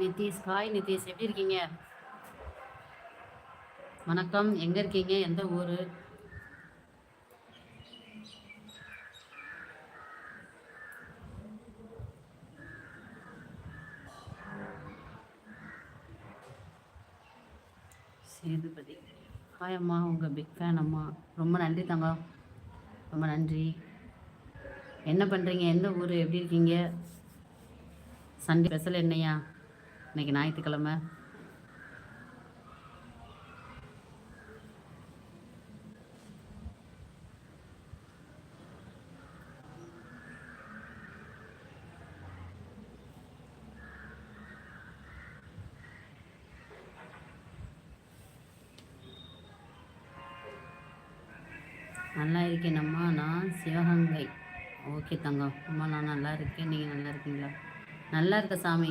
Nitish hi Nitish எப்படி இருக்கீங்க? வணக்கம். எங்க இருக்கீங்க? எந்த ஊரு? சேதுபதி. ஹாய் அம்மா உங்கள் பிக் ஃபேன் அம்மா. ரொம்ப நன்றி தங்கம் ரொம்ப நன்றி. என்ன பண்ணுறீங்க எந்த ஊர்? எப்படி இருக்கீங்க? சண்டே ஸ்பெஷல் என்னையா? இன்னைக்கு ஞாயிற்றுக்கிழமை. நல்லா இருக்கேனம்மா நான் சிவகங்கை. ஓகே தங்கம். அம்மா நான் நல்லா இருக்கேன். நீங்கள் நல்லா இருக்கீங்களா? நல்லா இருக்க சாமி.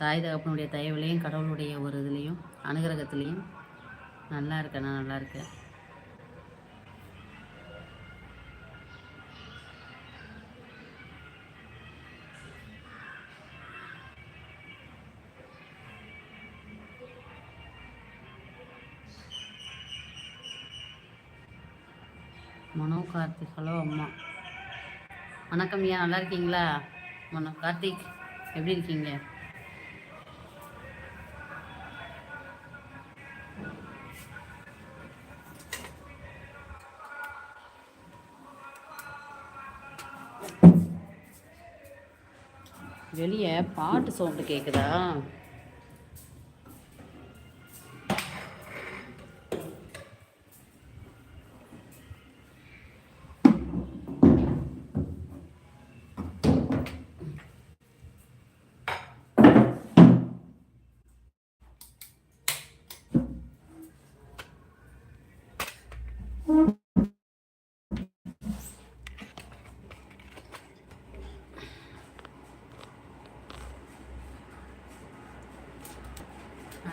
தாய் தகப்பனுடைய தயவுலையும் கடவுளுடைய ஒரு இதுலேயும் அனுகிரகத்துலேயும் நல்லா இருக்கேன் நான் நல்லா இருக்கேன். மனோ கார்த்திக் ஹலோ அம்மா. வணக்கம் ஐயா நல்லா இருக்கீங்களா? மனோ கார்த்திக் எப்படி இருக்கீங்க? வெளியே பாட்டு சவுண்டு கேட்குதா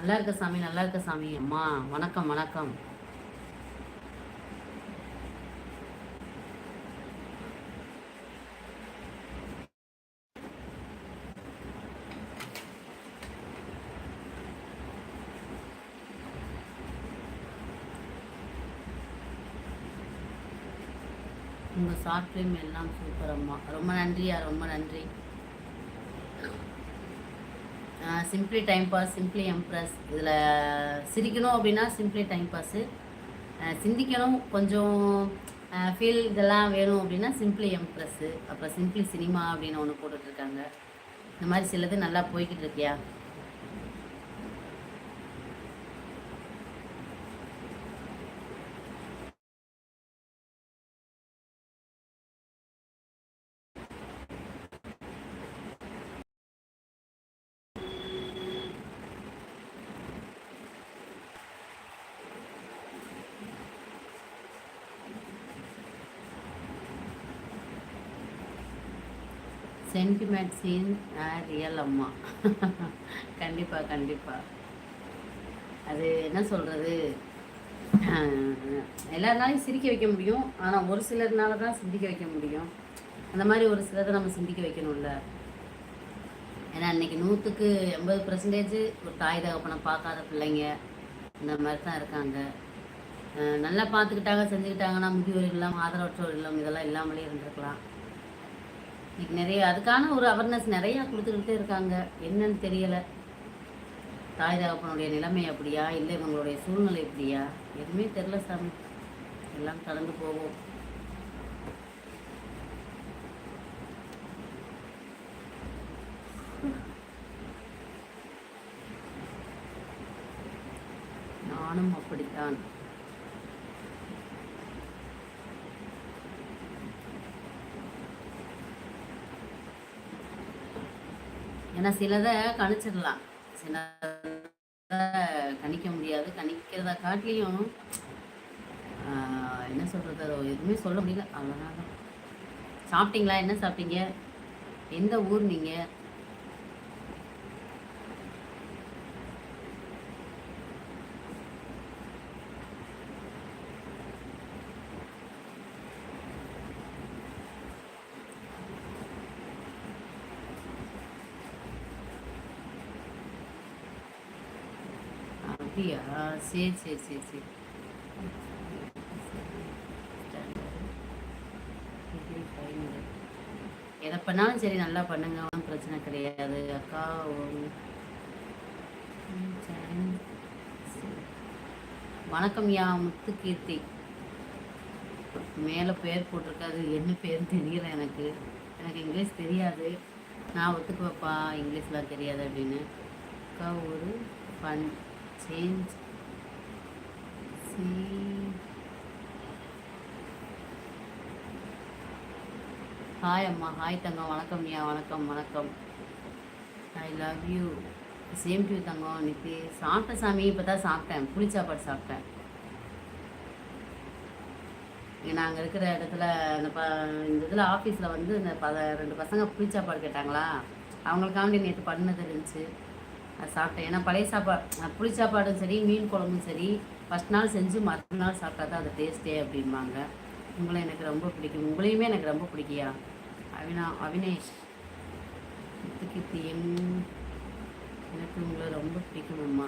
நல்லா இருக்க சாமி நல்லா இருக்க சாமி. அம்மா வணக்கம் வணக்கம். உங்கள் ஷார்ட் ஃபிலிம் எல்லாம் சூப்பர் அம்மா. ரொம்ப நன்றியா ரொம்ப நன்றி. Simply time pass simply impress இதில் சிரிக்கணும் அப்படின்னா சிம்பிளி டைம் பாஸு சிந்திக்கணும் கொஞ்சம் ஃபீல் இதெல்லாம் வேணும் அப்படின்னா சிம்பிளி எம்ப்ரஸ்ஸு அப்புறம் சிம்பிளி சினிமா அப்படின்னு ஒன்று போட்டுட்ருக்காங்க இந்த மாதிரி சிலது நல்லா போய்கிட்டு இருக்கியா? சென்டிமெண்ட் சீன் ரியல் அம்மா. கண்டிப்பாக கண்டிப்பாக அது என்ன சொல்கிறது எல்லாருனாலையும் சிரிக்க வைக்க முடியும். ஆனால் ஒரு சிலர்னால தான் சிந்திக்க வைக்க முடியும். அந்த மாதிரி ஒரு சிலரை நம்ம சிந்திக்க வைக்கணும்ல. ஏன்னா இன்னைக்கு நூற்றுக்கு எண்பது பர்சன்டேஜ் ஒரு தாய் தகப்பனை பார்க்காத பிள்ளைங்க இந்த மாதிரி தான் இருக்காங்க. நல்லா பார்த்துக்கிட்டாங்க செஞ்சுக்கிட்டாங்கன்னா முதியோர் இல்லம் ஆதரவற்றோர் இல்லம் இதெல்லாம் இல்லாமலே இருந்திருக்கலாம். இன்னைக்கு நிறைய அதுக்கான ஒரு அவேர்னஸ் நிறையா கொடுத்துக்கிட்டே இருக்காங்க. என்னன்னு தெரியலை. தாய் தகப்பனுடைய நிலைமை அப்படியா? இல்லை இவங்களுடைய சூழ்நிலை எப்படியா எதுவுமே தெரில சாமி. எல்லாம் கலந்து போவோம் நானும் அப்படித்தான். ஆனால் சிலதை கணிச்சிடலாம். சில கணிக்க முடியாது. கணிக்கிறத காட்டிலையும் என்ன சொல்கிறது அதை எதுவுமே சொல்ல முடியல. அவ்வளோதான் சாப்பிட்டீங்களா? என்ன சாப்பிட்டீங்க? எந்த ஊர் நீங்கள் அப்படியா? சரி சரி சரி சரி. எதை பண்ணாலும் சரி நல்லா பண்ணுங்க. ஒன்றும் பிரச்சனை கிடையாது. அக்கா சரி. சரி. வணக்கம் யா முத்து கீர்த்தி மேலே பேர் போட்டிருக்காது. என்ன பேர்னு தெரியல எனக்கு. எனக்கு இங்கிலீஷ் தெரியாது. நான் ஒத்துக்குவேப்பா. இங்கிலீஷ்லாம் தெரியாது அப்படின்னு. அக்கா ஒரு ஃபன் சேஞ்ச் சி ஹாய் அம்மா. ஹாய் தங்கம். வணக்கம் ஐயா. வணக்கம் வணக்கம். I love you same to தங்கம். இன்னைக்கு சாப்பிட்ட சாமி இப்போ தான் சாப்பிட்டேன். புளி சாப்பாடு சாப்பிட்டேன். நாங்கள் இருக்கிற இடத்துல இந்த ப இந்த இதில் ஆஃபீஸில் வந்து இந்த ப ரெண்டு பசங்க புளி சாப்பாடு கேட்டாங்களா? அவங்களுக்காண்டி நேற்று பண்ணது இருந்துச்சு. அது சாப்பிட்டேன். ஏன்னா பழைய சாப்பாடு புளி சாப்பாடும் சரி மீன் குழம்பும் சரி ஃபஸ்ட் நாள் செஞ்சு மறுநாள் சாப்பிட்டா தான் அது டேஸ்ட்டே அப்படிம்பாங்க. உங்களை எனக்கு ரொம்ப பிடிக்கும். உங்களையுமே எனக்கு ரொம்ப பிடிக்கியா? அவினா அவினேஷ். கீர்த்தி எங் எனக்கு உங்களை ரொம்ப பிடிக்கும் அம்மா.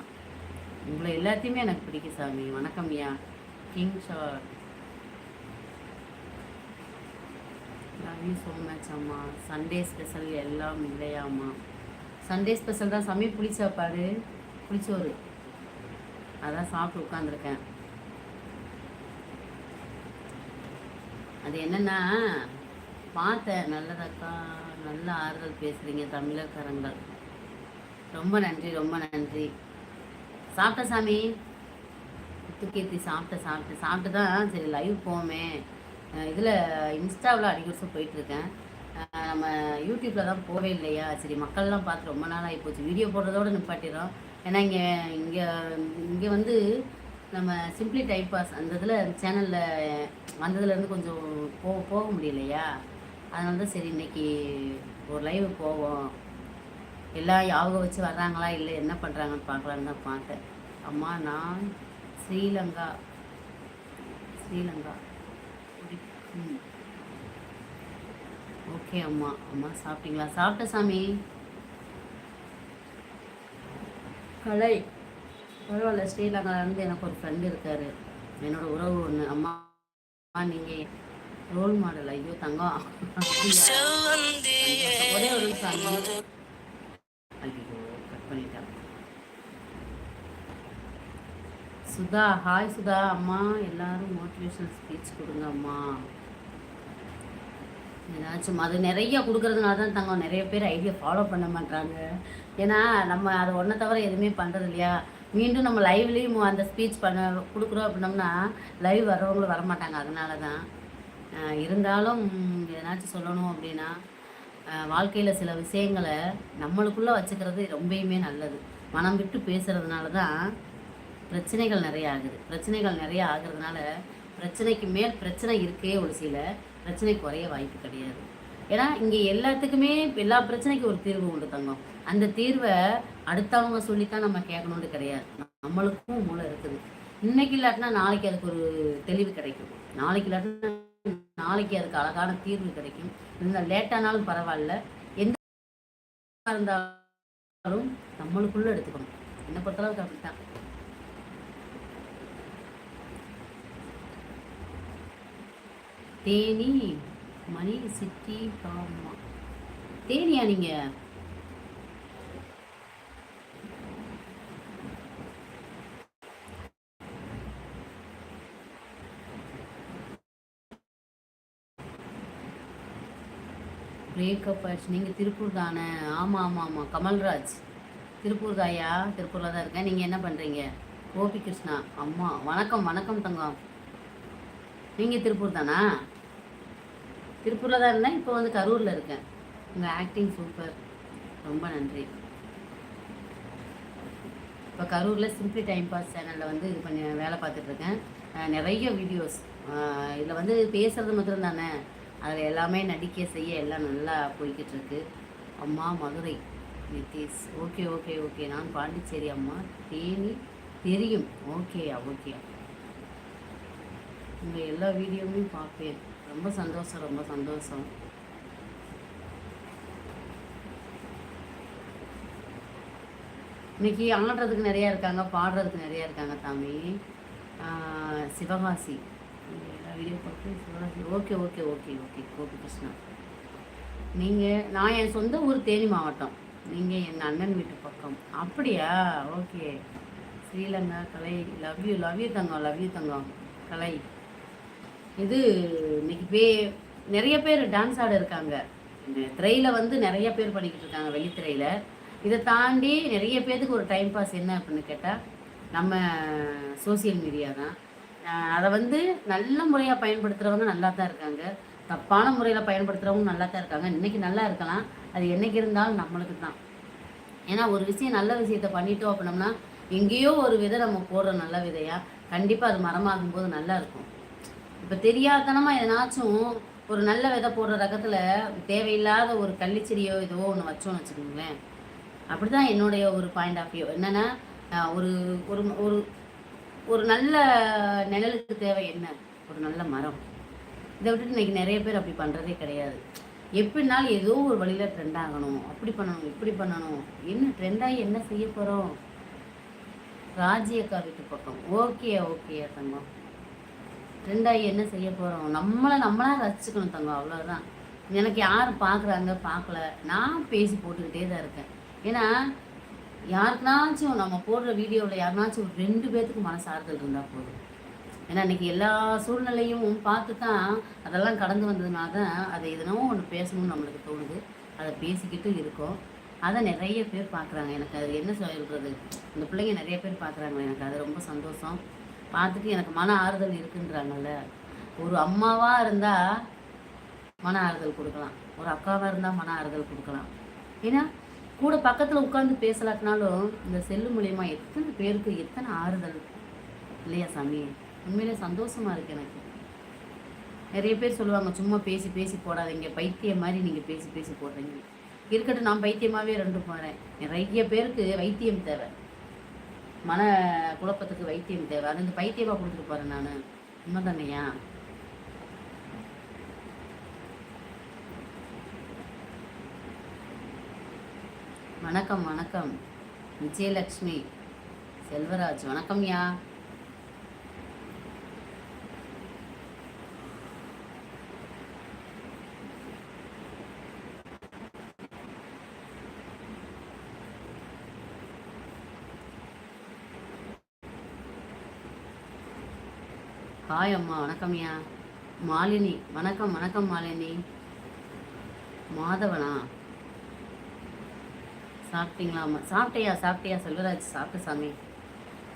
உங்களை எல்லாத்தையுமே எனக்கு பிடிக்கும் சாமி. வணக்கம் ஐயா. கிங் ஷார் லவ் யூ ஸோ மச் அம்மா. சண்டே ஸ்பெஷல் எல்லாம் இல்லையாம்மா சண்டே ஸ்பெஷல் தான் சாமி புளி சாப்பாடு புளிச்சோறு அதான் சாப்பிட்டு உட்காந்துருக்கேன் அது என்னென்னா பார்த்தேன். நல்லதாக்கா நல்ல ஆறுதல் பேசுகிறீங்க தமிழர்காரங்கள் ரொம்ப நன்றி ரொம்ப நன்றி. சாப்பிட்ட சாமி? முத்துக்கீர்த்தி சாப்பிட்ட சாப்பிட்டு. சாப்பிட்டு தான் சரி லைவ் போமே இதில் இன்ஸ்டாவில் அடிக்கடி போயிட்டுருக்கேன் நம்ம யூடியூப்பில் தான் போவே இல்லையா? சரி மக்கள்லாம் பார்த்து ரொம்ப நாள் ஆகி போச்சு. வீடியோ போடுறதோட நிப்பாட்டிடும் ஏன்னா இங்கே இங்கே இங்கே வந்து நம்ம சிம்பிளி டைப் பாஸ் அந்த இதில் சேனலில் வந்ததுலேருந்து கொஞ்சம் போ போக முடியலையா? அதனால தான் சரி இன்னைக்கு ஒரு லைவ் போவோம். எல்லாம் யாபகம் வச்சு வர்றாங்களா? இல்லை என்ன பண்ணுறாங்கன்னு பார்க்கலான்னு தான் பார்த்தேன். அம்மா நான் ஸ்ரீலங்கா. ஸ்ரீலங்கா. ம். ஓகே அம்மா. அம்மா சாப்பிட்டீங்களா? சாப்பிட்ட சாமி. கலை. பரவாயில்ல ஸ்ரீலங்காலேருந்து எனக்கு ஒரு ஃப்ரெண்டு இருக்கார். என்னோட உறவு ஒன்று அம்மா அம்மா நீங்கள் ரோல் மாடல் ஐயோ தங்கம். ஒரே ஒரு சாமி ஐயோ கட் பண்ணிட்டேன். சுதா ஹாய் சுதா. அம்மா எல்லாரும் மோட்டிவேஷனல் ஸ்பீச் கொடுங்க அம்மா. ஏதாச்சும் அது நிறைய கொடுக்கறதுனால தான் தங்க நிறைய பேர் ஐடியா ஃபாலோ பண்ண மாட்டாங்க ஏன்னா நம்ம அது ஒன்றை தவிர எதுவுமே பண்ணுறது இல்லையா? மீண்டும் நம்ம லைவ்லேயும் அந்த ஸ்பீச் பண்ண கொடுக்குறோம் அப்படின்னோம்னா லைவ் வர்றவங்களும் வரமாட்டாங்க. அதனால தான் இருந்தாலும் எதனாச்சும் சொல்லணும் அப்படின்னா வாழ்க்கையில் சில விஷயங்களை நம்மளுக்குள்ளே வச்சுக்கிறது ரொம்பயுமே நல்லது. மனம் விட்டு பேசுகிறதுனால தான் பிரச்சனைகள் நிறைய ஆகுது. பிரச்சனைகள் நிறைய ஆகுறதுனால பிரச்சனைக்கு மேல் பிரச்சனை இருக்கே ஒரு சில பிரச்சனை குறைய வாய்ப்பு கிடையாது. ஏன்னா இங்கே எல்லாத்துக்குமே எல்லா பிரச்சனைக்கும் ஒரு தீர்வு உண்டு தங்கம். அந்த தீர்வை அடுத்தவங்க சொல்லித்தான் நம்ம கேட்கணும்னு கிடையாது. நம்மளுக்கும் மூளை இருக்குது. இன்னைக்கு இல்லாட்டினா நாளைக்கு அதுக்கு ஒரு தெளிவு கிடைக்கும். நாளைக்கு இல்லாட்டினா நாளைக்கு அதுக்கு அழகான தீர்வு கிடைக்கும். இருந்தால் லேட்டானாலும் பரவாயில்ல. எந்த இருந்தாலும் நம்மளுக்குள்ளே எடுத்துக்கணும். என்ன பொறுத்தளவுக்கு அப்படித்தான். தேனி மணி சிட்டி பாமா தேனியா நீங்க? பிரேக்கப் ஆயிடுச்சு. நீங்கள் திருப்பூர் தானே? ஆமாம் ஆமாம் ஆமாம் கமல்ராஜ். திருப்பூர் தாயா? திருப்பூரில் தான் இருக்கேன். நீங்கள் என்ன பண்ணுறீங்க கோபி கிருஷ்ணா அம்மா வணக்கம் வணக்கம் தங்கம். நீங்கள் திருப்பூர் தானா? திருப்பூரில் தான் இருந்தேன். இப்போ வந்து கரூரில் இருக்கேன். உங்கள் ஆக்டிங் சூப்பர் ரொம்ப நன்றி. இப்போ கரூரில் சிம்பிளி டைம் பாஸ் சேனலில் வந்து இது பண்ணி வேலை பார்த்துட்ருக்கேன் நிறைய வீடியோஸ் இதில் வந்து பேசுகிறது மாத்திரம் தானே. அதில் எல்லாமே நடிக்க செய்ய எல்லாம் நல்லா போய்கிட்டு இருக்கு. அம்மா Madurai. Nitish okay okay okay நான் பாண்டிச்சேரி அம்மா. தேனி தெரியும். ஓகேயா ஓகேயா உங்கள் எல்லா வீடியோவையும் பார்ப்பேன். ரொம்ப சந்தோஷம் ரொம்ப சந்தோஷம். இன்னைக்கு ஆடுறதுக்கு நிறையா இருக்காங்க பாடுறதுக்கு நிறையா இருக்காங்க தாமி. சிவகாசி. வீடியோ பார்த்து Sivakasi. Okay okay okay okay. Gopi Krishna. நீங்கள் நான் என் சொந்த ஊர் தேனி மாவட்டம். நீங்கள் என் அண்ணன் வீட்டு பக்கம். அப்படியா? Okay. Sri Lanka Kalai. Love you love you Thangam love you தங்கம். கலை. இது இன்னைக்கு பே நிறைய பேர் டான்ஸ் ஆட இருக்காங்க. இந்த திரையில் வந்து நிறைய பேர் பண்ணிக்கிட்டு இருக்காங்க வெளித்திரையில் இதை தாண்டி நிறைய பேர்த்துக்கு ஒரு டைம் பாஸ் என்ன அப்படின்னு கேட்டால் நம்ம சோசியல் மீடியா தான். அதை வந்து நல்ல முறையாக பயன்படுத்துகிறவங்க நல்லா தான் இருக்காங்க. தப்பான முறையில் பயன்படுத்துகிறவங்க நல்லா தான் இருக்காங்க. இன்னைக்கு நல்லா இருக்கலாம். அது என்றைக்கு இருந்தாலும் நம்மளுக்கு தான். ஏன்னா ஒரு விஷயம் நல்ல விஷயத்த பண்ணிட்டோம் அப்படின்னம்னா எங்கேயோ ஒரு விதை நம்ம போடுறோம் நல்ல விதையாக கண்டிப்பாக அது மரமாகும் போது நல்லா இருக்கும். இப்போ தெரியாதனமாக எதனாச்சும் ஒரு நல்ல விதை போடுற ரகத்தில் தேவையில்லாத ஒரு கள்ளிச்செடியோ இதுவோ ஒன்று வச்சோன்னு வச்சுக்கோங்களேன். அப்படி தான் என்னுடைய ஒரு பாயிண்ட் ஆஃப் வியூ என்னென்னா ஒரு ஒரு ஒரு ஒரு நல்ல நிழலுக்கு தேவை என்ன? ஒரு நல்ல மரம். இதை விட்டுட்டு இன்னைக்கு நிறைய பேர் அப்படி பண்ணுறதே கிடையாது. எப்படினாலும் ஏதோ ஒரு வழியில் ட்ரெண்ட் ஆகணும். அப்படி பண்ணணும் இப்படி பண்ணணும். என்ன ட்ரெண்டாகி என்ன செய்ய போகிறோம் ராஜியக்கா வீட்டு பக்கம் ஓகே ஓகே தங்கம். ட்ரெண்டாகி என்ன செய்ய போகிறோம் நம்மளை நம்மளாக ரசிச்சுக்கணும் தங்கம் அவ்வளோதான் எனக்கு யார் பார்க்குறாங்க பார்க்கல நான் பேசி போட்டுக்கிட்டே தான் இருக்கேன். ஏன்னா யாருக்குனாச்சும் நம்ம போடுற வீடியோவில் யாருனாச்சும் ஒரு ரெண்டு பேர்த்துக்கு மனசு ஆறுதல் இருந்தால் போதும். ஏன்னா இன்னைக்கு எல்லா சூழ்நிலையும் பார்த்து தான் அதெல்லாம் கடந்து வந்ததுனால தான் அதை எதனோ ஒன்று பேசணும்னு நம்மளுக்கு தோணுது. அதை பேசிக்கிட்டு இருக்கோம். அதை நிறைய பேர் பார்க்குறாங்க எனக்கு அது என்ன சொல்கிறது இந்த பிள்ளைங்க நிறைய பேர் பார்க்குறாங்க எனக்கு அது ரொம்ப சந்தோஷம். பார்த்துட்டு எனக்கு மன ஆறுதல் இருக்குன்றாங்கல்ல. ஒரு அம்மாவாக இருந்தால் மன ஆறுதல் கொடுக்கலாம். ஒரு அக்காவாக இருந்தால் மன ஆறுதல் கொடுக்கலாம். ஏன்னா கூட பக்கத்தில் உட்காந்து பேசலாட்டினாலும் இந்த செல்லு மூலயமா எத்தனை பேருக்கு எத்தனை ஆறுதல் இல்லையா சாமி? உண்மையிலே சந்தோஷமாக இருக்குது எனக்கு. நிறைய பேர் சொல்லுவாங்க சும்மா பேசி பேசி போடாதீங்க. பைத்தியம் மாதிரி நீங்கள் பேசி பேசி போடுறீங்க. இருக்கட்டும் நான் பைத்தியமாகவே ரெண்டு போகிறேன் நிறைய பேருக்கு வைத்தியம் தேவை. மன குழப்பத்துக்கு வைத்தியம் தேவை. அது இந்த பைத்தியமாக கொடுத்துட்டு போகிறேன் நான். உண்மை தானையா வணக்கம் வணக்கம். விஜயலட்சுமி செல்வராஜ் வணக்கம்யா. ஹாய் அம்மா வணக்கம்யா மாலினி வணக்கம் வணக்கம் மாலினி. மாதவனா? சாப்பிட்டீங்களா அம்மா? சாப்பிட்டியா சாப்பிட்டியா? செல்வராஜ் சாப்பிட்டு சாமி.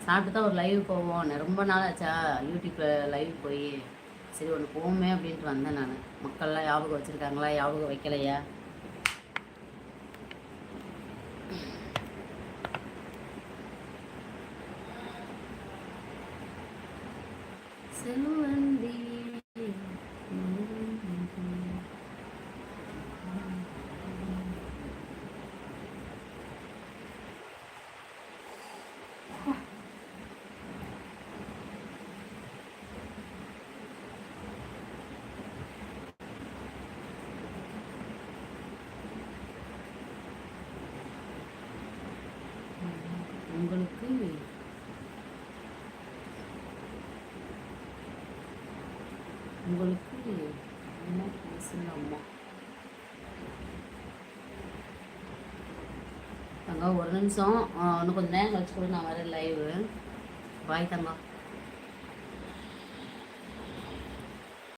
சாப்பிட்டு தான் ஒரு லைவ் போவோம். ரொம்ப நாள் ஆச்சா யூடியூப்பில் லைவ் போய். சரி ஒன்று போவோமே அப்படின்ட்டு வந்தேன் நான். மக்கள்லாம் ஞாபகம் வச்சுருக்காங்களா? ஞாபகம் வைக்கலையா? செல்வந்தி உங்களுக்கு அவங்களுக்கு என்ன அம்மா. தங்கம் ஒரு நிமிஷம். இன்னும் கொஞ்சம் நேரம் கழிச்சு கூட நான் வரேன் லைவு பாய் தங்கா.